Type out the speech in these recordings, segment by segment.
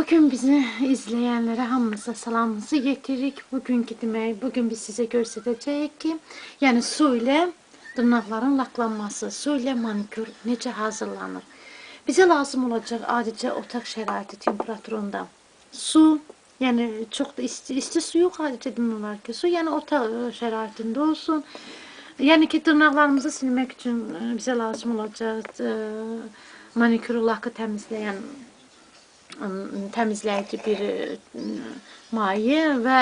Bugün bizi izleyenlere hamımıza salamımızı getiririk. Bugünkü demək, bugün biz size göstərəcəyik ki, yəni su ilə dırnaqların laklanması, su ilə manikür necə hazırlanır. Bizə lazım olacaq adicə otaq şəraiti temperaturunda su, yəni çox da isti, isti su yox adicə demək olar ki, su, yəni otaq ə, şəraitində olsun. Yəni ki, dırnaqlarımızı silmək üçün ə, bizə lazım olacaq ə, manikür lakı təmizləyən ım, təmizləyici bir maye və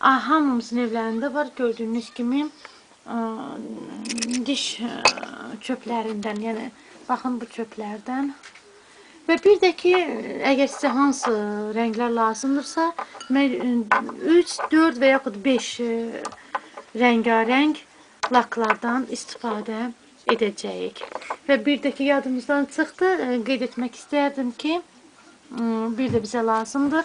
hamımızın evlərində var gördüyünüz kimi diş çöplərindən, yəni baxın bu çöplərdən və bir də ki, əgər sizə hansı rənglər lazımdırsa, 3, 4 və yaxud 5 rəngarəng laklardan istifadə edəcəyik. Və bir də ki, yadımızdan çıxdı, qeyd etmək istərdim ki, Bir də bizə lazımdır.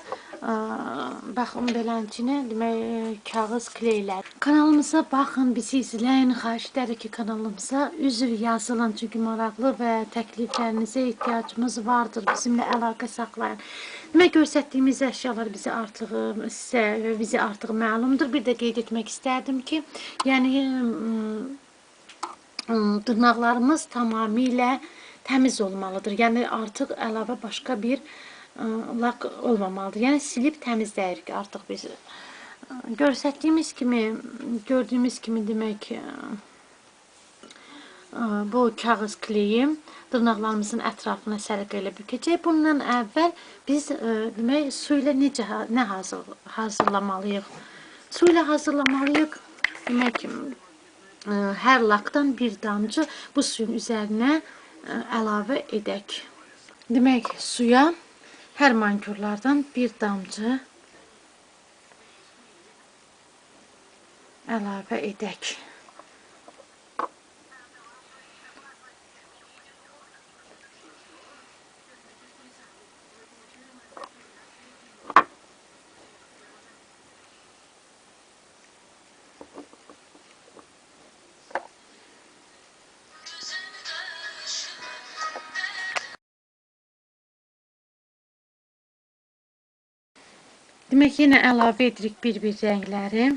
Baxın belənçini, demək e, kağız kleylər. Kanalımıza baxın, bizi izləyin. Xahiş edərik ki, kanalımıza üzv yazılın. Çünki maraqlı və təkliflərinizə ehtiyacımız vardır. Bizimlə əlaqə saxlayın. Demək göstərdiyimiz əşyalar bizi artıq sizə və bizi artıq məlumdur. Bir də qeyd etmək istərdim ki, yəni ım, ım, dırnaqlarımız tamamilə təmiz olmalıdır. Yəni artıq əlavə başqa bir ə, lak olmamalıdır. Yəni silib təmizləyirik artıq biz. Ə, Göstərdiyimiz kimi, gördüyümüz kimi demək bu kağız kleyi dırnaqlarımızın ətrafına səliqə ilə bükəcək. Bundan əvvəl biz demək su ilə necə nə hazır hazırlamalıyıq? Su ilə hazırlamalıyıq. Demək hər lakdan bir damcı bu suyun üzərinə əlavə edək. Demək suya hər mankürlardan bir damcı əlavə edək. Demək yenə əlavə edirik bir-bir rəngləri.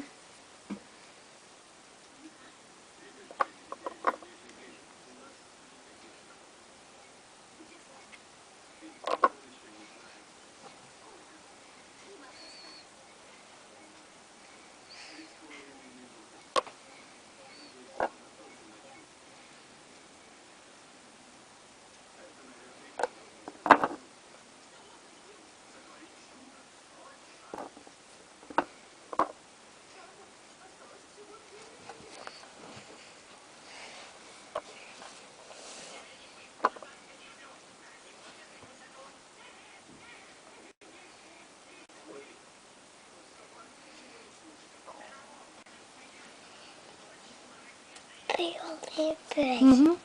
Yollayıp börek. Hı -hı.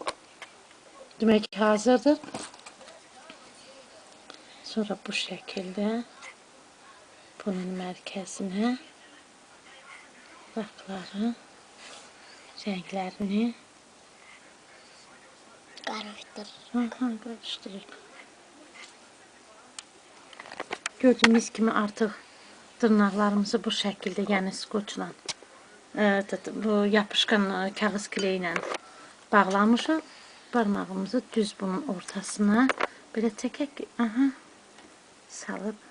Demek hazırdır. Sonra bu şekilde bunun Karıştır. Hı hı, karıştırır. Gördüğünüz kimi artıq dırnaqlarımızı bu şəkildə, yəni skoçla, tut- bu yapışqan kağız kleyi ilə bağlamışıq. Barmağımızı düz bunun ortasına belə çəkək aha, salıb